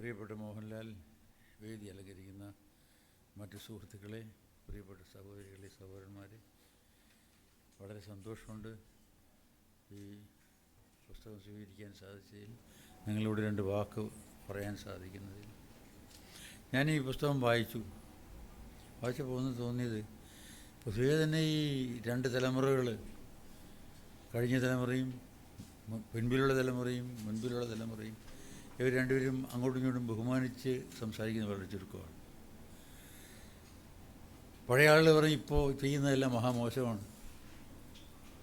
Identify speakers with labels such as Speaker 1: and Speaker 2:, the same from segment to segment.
Speaker 1: പ്രിയപ്പെട്ട മോഹൻലാൽ വേദി അലങ്കരിക്കുന്ന മറ്റ് സുഹൃത്തുക്കളെ പ്രിയപ്പെട്ട സഹോദരികളെ സഹോദരന്മാരെ വളരെ സന്തോഷമുണ്ട്. ഈ പുസ്തകം സ്വീകരിക്കാൻ സാധിച്ചതിൽ നിങ്ങളോട് രണ്ട് വാക്ക് പറയാൻ സാധിക്കുന്നതിൽ. ഞാൻ ഈ പുസ്തകം വായിച്ചു. വായിച്ചപ്പോൾ ഒന്ന് തോന്നിയത് പൊതുവേ തന്നെ ഈ രണ്ട് തലമുറകൾ കഴിഞ്ഞ തലമുറയും പിൻപിലുള്ള തലമുറയും മുൻപിലുള്ള തലമുറയും ഇവർ രണ്ടുപേരും അങ്ങോട്ടും ഇങ്ങോട്ടും ബഹുമാനിച്ച് സംസാരിക്കുന്ന വളരെ ചുരുക്കമാണ്. പഴയ ആളുകൾ പറഞ്ഞ് ഇപ്പോൾ ചെയ്യുന്നതെല്ലാം മഹാമോശമാണ്.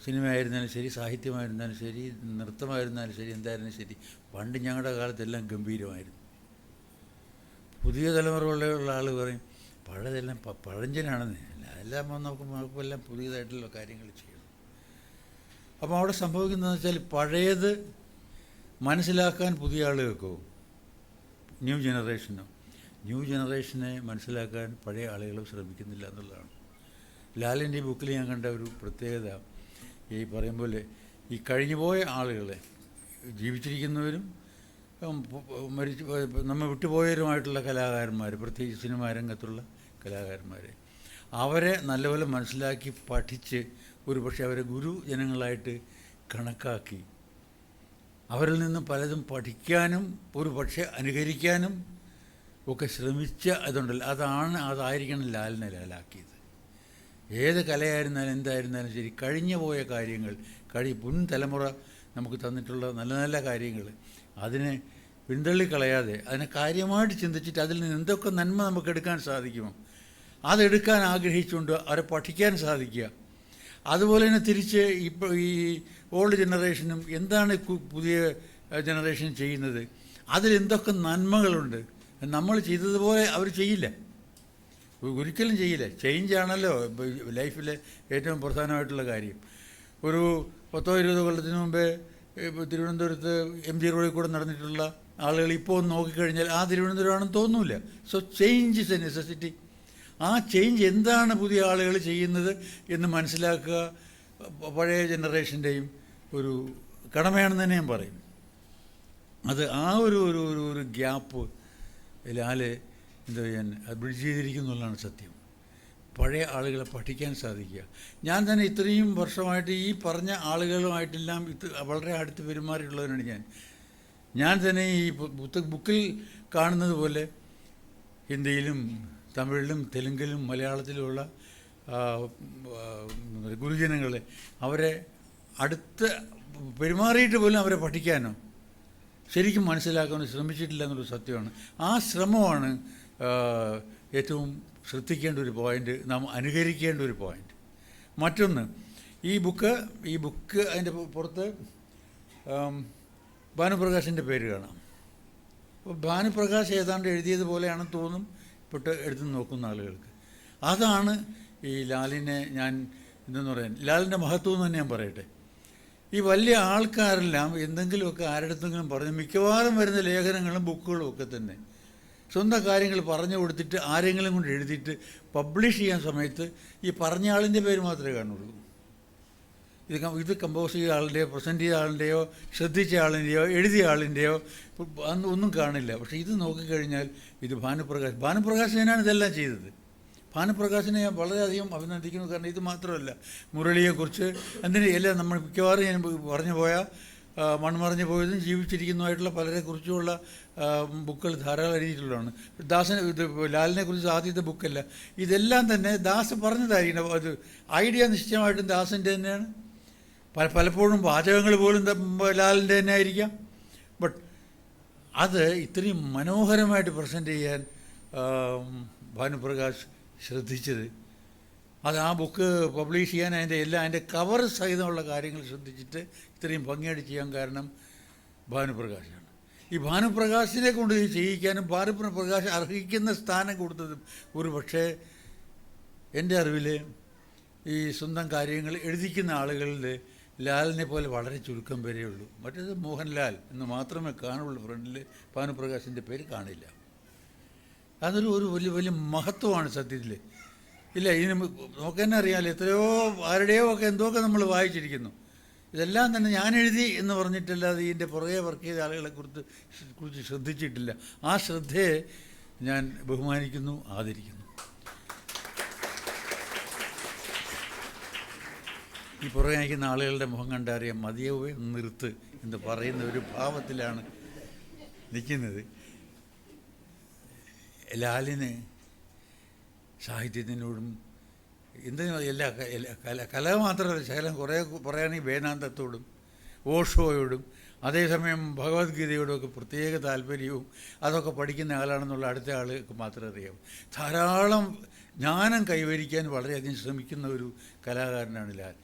Speaker 1: സിനിമയായിരുന്നാലും ശരി സാഹിത്യമായിരുന്നാലും ശരി നൃത്തമായിരുന്നാലും ശരി എന്തായിരുന്നാലും ശരി. പണ്ട് ഞങ്ങളുടെ കാലത്തെല്ലാം ഗംഭീരമായിരുന്നു. പുതിയ തലമുറകളിലുള്ള ആൾ പറയും പഴയതെല്ലാം പഴഞ്ചനാണെന്ന്. എല്ലാം നമുക്ക് നമുക്കെല്ലാം പുതിയതായിട്ടുള്ള കാര്യങ്ങൾ ചെയ്യണം. അപ്പോൾ അവിടെ സംഭവിക്കുന്നതെന്ന് വെച്ചാൽ പഴയത് മനസ്സിലാക്കാൻ പുതിയ ആളുകൾക്കോ ന്യൂ ജനറേഷനോ ന്യൂ ജനറേഷനെ മനസ്സിലാക്കാൻ പഴയ ആളുകൾ ശ്രമിക്കുന്നില്ല എന്നുള്ളതാണ്. ലാലിന്റെ ബുക്കിൽ ഞാൻ കണ്ട ഒരു പ്രത്യേകത ഈ പറയും പോലെ ഈ കഴിഞ്ഞുപോയ ആളുകളെ ജീവിച്ചിരിക്കുന്നവരും മരിച്ചു പോയ- നമ്മെ വിട്ടുപോയവരുമായിട്ടുള്ള കലാകാരന്മാർ പ്രത്യേകിച്ച് സിനിമാ രംഗത്തുള്ള കലാകാരന്മാർ അവരെ നല്ലപോലെ മനസ്സിലാക്കി പഠിച്ച് ഒരു പക്ഷേ അവരെ ഗുരു ജനങ്ങളായിട്ട് കണക്കാക്കി അവരിൽ നിന്ന് പലതും പഠിക്കാനും ഒരു പക്ഷേ അനുകരിക്കാനും ഒക്കെ ശ്രമിച്ച അതുണ്ടല്ലോ അതാണ് അതായിരിക്കണം ലാലിനെ ലാലാക്കിയത് ഏത് കലയായിരുന്നാലും എന്തായിരുന്നാലും ശരി കഴിഞ്ഞു പോയ കാര്യങ്ങൾ കഴി മുൻ തലമുറ നമുക്ക് തന്നിട്ടുള്ള നല്ല നല്ല കാര്യങ്ങൾ അതിനെ പിന്തള്ളിക്കളയാതെ അതിനെ കാര്യമായിട്ട് ചിന്തിച്ചിട്ട് അതിൽ നിന്ന് എന്തൊക്കെ നന്മ നമുക്ക് എടുക്കാൻ സാധിക്കുമോ? അതെടുക്കാൻ ആഗ്രഹിച്ചുകൊണ്ട് അവരെ പഠിക്കാൻ സാധിക്കുക. അതുപോലെ തന്നെ തിരിച്ച് ഇപ്പോൾ ഈ ഓൾഡ് ജനറേഷനും എന്താണ് പുതിയ ജനറേഷൻ ചെയ്യുന്നത്? അതിലെന്തൊക്കെ നന്മകളുണ്ട്? നമ്മൾ ചെയ്തതുപോലെ അവർ ചെയ്യില്ല. ഒരിക്കലും ചെയ്യില്ല. ചേഞ്ച് ആണല്ലോ. ലൈഫിലെ ഏറ്റവും പ്രധാനമായിട്ടുള്ള കാര്യം. ഒരു പത്തോ ഇരുപതോ കൊല്ലത്തിന് മുമ്പേ തിരുവനന്തപുരത്ത് എം ജി റോഡിൽ കൂടെ നടന്നിട്ടുള്ള ആളുകൾ ഇപ്പോൾ നോക്കിക്കഴിഞ്ഞാൽ ആ തിരുവനന്തപുരമാണെന്ന് തോന്നുന്നില്ല so change is a necessity ആ ചേഞ്ച് എന്താണ് പുതിയ ആളുകൾ ചെയ്യുന്നത് എന്ന് മനസ്സിലാക്കുക പഴയ ജനറേഷന്റെയും ഒരു കടമയാണെന്ന് തന്നെ ഞാൻ പറയും. അത് ആ ഒരു ഒരു ഒരു ഒരു ഗ്യാപ്പ് ലാൽ എന്താ പറയുക ബ്രിഡ്ജ് ചെയ്തിരിക്കുന്നു എന്നുള്ളതാണ് സത്യം. പഴയ ആളുകളെ പഠിക്കാൻ സാധിക്കുക. ഞാൻ തന്നെ ഇത്രയും വർഷമായിട്ട് ഈ പറഞ്ഞ ആളുകളുമായിട്ടെല്ലാം ഇത് വളരെ അടുത്ത് പെരുമാറിയിട്ടുള്ളവനാണ് ഞാൻ. ഞാൻ തന്നെ ഈ ബുക്കിൽ കാണുന്നത് പോലെ ഹിന്ദിയിലും തമിഴിലും തെലുങ്കിലും മലയാളത്തിലുമുള്ള ഗുരുജനങ്ങളെ അവരെ അടുത്ത് പെരുമാറിയിട്ട് പോലും അവരെ പഠിക്കാനോ ശരിക്കും മനസ്സിലാക്കാനോ ശ്രമിച്ചിട്ടില്ല എന്നുള്ളൊരു സത്യമാണ്. ആ ശ്രമമാണ് ഏറ്റവും ശ്രദ്ധിക്കേണ്ട ഒരു പോയിന്റ് നാം അനുകരിക്കേണ്ട ഒരു പോയിന്റ് മറ്റൊന്ന് ഈ ബുക്ക് ഈ ബുക്ക് അതിന്റെ പുറത്ത് ഭാനുപ്രകാശിന്റെ പേര് കാണാം. അപ്പോൾ ഭാനുപ്രകാശ് ഏതാണ്ട് എഴുതിയതുപോലെയാണെന്ന് തോന്നും. പെട്ട് എടുത്ത് നോക്കുന്ന ആളുകൾക്ക്. അതാണ് ഈ ലാലിനെ ഞാൻ എന്തെന്ന് പറയാൻ ലാലിന്റെ മഹത്വം എന്ന് തന്നെ ഞാൻ പറയട്ടെ. ഈ വലിയ ആൾക്കാരെല്ലാം എന്തെങ്കിലുമൊക്കെ ആരുടെടുത്തെങ്കിലും പറഞ്ഞ് മിക്കവാറും വരുന്ന ലേഖനങ്ങളും ബുക്കുകളും ഒക്കെ തന്നെ. സ്വന്തം കാര്യങ്ങൾ പറഞ്ഞു കൊടുത്തിട്ട് ആരെങ്കിലും കൊണ്ട് എഴുതിയിട്ട് പബ്ലിഷ് ചെയ്യാൻ സമയത്ത് ഈ പറഞ്ഞ ആളിന്റെ പേര് മാത്രമേ കാണുള്ളൂ. ഇത് ഇത് കമ്പോസ് ചെയ്ത ആളിന്റെയോ പ്രസന്റ് ചെയ്ത ആളിന്റെയോ ശ്രദ്ധിച്ച ആളിന്റെയോ എഴുതിയ ആളിന്റെയോ അന്ന് ഒന്നും കാണില്ല. പക്ഷേ ഇത് നോക്കിക്കഴിഞ്ഞാൽ ഇത് ഭാനുപ്രകാശ് ഭാനുപ്രകാശ് തന്നെയാണ് ഇതെല്ലാം ചെയ്തത്. ഭാനുപ്രകാശിനെ ഞാൻ വളരെയധികം അഭിനന്ദിക്കുന്നു. കാരണം ഇത് മാത്രമല്ല മുരളിയെക്കുറിച്ച് എന്തിന് എല്ലാം നമ്മൾ മിക്കവാറും ഞാൻ പറഞ്ഞു പോയ മൺമറഞ്ഞു പോയതും ജീവിച്ചിരിക്കുന്നതുമായിട്ടുള്ള പലരെക്കുറിച്ചുമുള്ള ബുക്കുകൾ ധാരാളം എഴുതിയിട്ടുള്ളതാണ്. ദാസനെ ഇത് ലാലിനെ കുറിച്ച് ആദ്യത്തെ ബുക്കല്ല. ഇതെല്ലാം തന്നെ ദാസ് പറഞ്ഞതായിരിക്കണം അത് ഐഡിയ നിശ്ചയമായിട്ടും ദാസിന്റെ തന്നെയാണ്. പല പലപ്പോഴും വാചകങ്ങൾ പോലും ലാലിന്റെ തന്നെ ആയിരിക്കാം. ബട്ട് അത് ഇത്രയും മനോഹരമായിട്ട് പ്രസന്റ് ചെയ്യാൻ ഭാനുപ്രകാശ് ശ്രദ്ധിച്ചത്. അത് ആ ബുക്ക് പബ്ലിഷ് ചെയ്യാൻ അതിന്റെ എല്ലാം അതിന്റെ കവർ സഹിതമുള്ള കാര്യങ്ങൾ ശ്രദ്ധിച്ചിട്ട് ഇത്രയും ഭംഗിയായിട്ട് ചെയ്യാൻ കാരണം ഭാനുപ്രകാശാണ്. ഈ ഭാനുപ്രകാശിനെ കൊണ്ട് ചെയ്യിക്കാനും ഭാനുപ്രകാശ് അർഹിക്കുന്ന സ്ഥാനം കൊടുത്തതും ഒരു പക്ഷേ എന്റെ അറിവിൽ ഈ സ്വന്തം കാര്യങ്ങൾ എഴുതിക്കുന്ന ആളുകളിൽ ലാലിനെ പോലെ വളരെ ചുരുക്കം പേരേ ഉള്ളൂ. മറ്റേത് മോഹൻലാൽ എന്ന് മാത്രമേ കാണുള്ളൂ. ഫ്രണ്ടിൽ ഭാനുപ്രകാശിന്റെ പേര് കാണില്ല. അതൊരു ഒരു വലിയ വലിയ മഹത്വമാണ് സത്യത്തിൽ ഇല്ല ഇതിന് തന്നെ അറിയാമല്ലോ എത്രയോ ആരുടെയോ ഒക്കെ എന്തൊക്കെ നമ്മൾ വായിച്ചിരിക്കുന്നു. ഇതെല്ലാം തന്നെ ഞാൻ എഴുതി എന്ന് പറഞ്ഞിട്ടല്ലാതെ ഇതിന്റെ പുറകെ വർക്ക് ചെയ്ത ആളുകളെ കുറിച്ച് കുറിച്ച് ശ്രദ്ധിച്ചിട്ടില്ല. ആ ശ്രദ്ധയെ ഞാൻ ബഹുമാനിക്കുന്നു ആദരിക്കുന്നു. ഈ പുറകെ ആളുകളുടെ മുഖം കണ്ടറിയാം മതിയാവേ നിർത്ത് എന്ന് പറയുന്ന ഒരു ഭാവത്തിലാണ് നിൽക്കുന്നത്. ലാലിന് സാഹിത്യത്തിനോടും എന്തിനും എല്ലാ കല കല മാത്രമല്ല ശകലം കുറേ പറയുകയാണെങ്കിൽ വേദാന്തത്തോടും ഓഷോയോടും അതേസമയം ഭഗവത്ഗീതയോടുമൊക്കെ പ്രത്യേക താല്പര്യവും അതൊക്കെ പഠിക്കുന്ന ആളാണെന്നുള്ള അടുത്ത ആൾക്ക് മാത്രമേ അറിയാവൂ. ധാരാളം ജ്ഞാനം കൈവരിക്കാൻ വളരെയധികം ശ്രമിക്കുന്ന ഒരു കലാകാരനാണ് ലാൽ.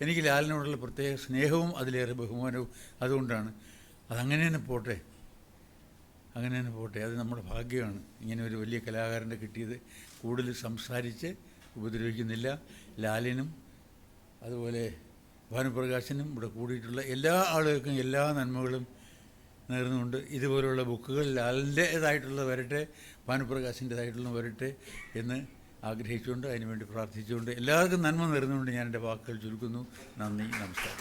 Speaker 1: എനിക്ക് ലാലിനോടുള്ള പ്രത്യേക സ്നേഹവും അതിലേറെ ബഹുമാനവും അതുകൊണ്ടാണ്. അതങ്ങനെ തന്നെ പോട്ടെ. അങ്ങനെ തന്നെ പോട്ടെ. അത് നമ്മുടെ ഭാഗ്യമാണ്. ഇങ്ങനെ ഒരു വലിയ കലാകാരന്റെ കിട്ടിയത്. കൂടുതൽ സംസാരിച്ച് ഉപദ്രവിക്കുന്നില്ല. ലാലിനും അതുപോലെ ഭാനുപ്രകാശനും ഇവിടെ കൂടിയിട്ടുള്ള എല്ലാ ആളുകൾക്കും എല്ലാ നന്മകളും നേർന്നുകൊണ്ട് ഇതുപോലുള്ള ബുക്കുകൾ ലാലിന്റേതായിട്ടുള്ള വരട്ടെ ഭാനുപ്രകാശിന്റേതായിട്ടുള്ള വരട്ടെ എന്ന് ആഗ്രഹിച്ചുകൊണ്ട് അതിനുവേണ്ടി പ്രാർത്ഥിച്ചുകൊണ്ട് എല്ലാവർക്കും നന്മ നേർന്നുകൊണ്ട് ഞാൻ എന്റെ വാക്കുകൾ ചുരുക്കുന്നു. നന്ദി നമസ്കാരം.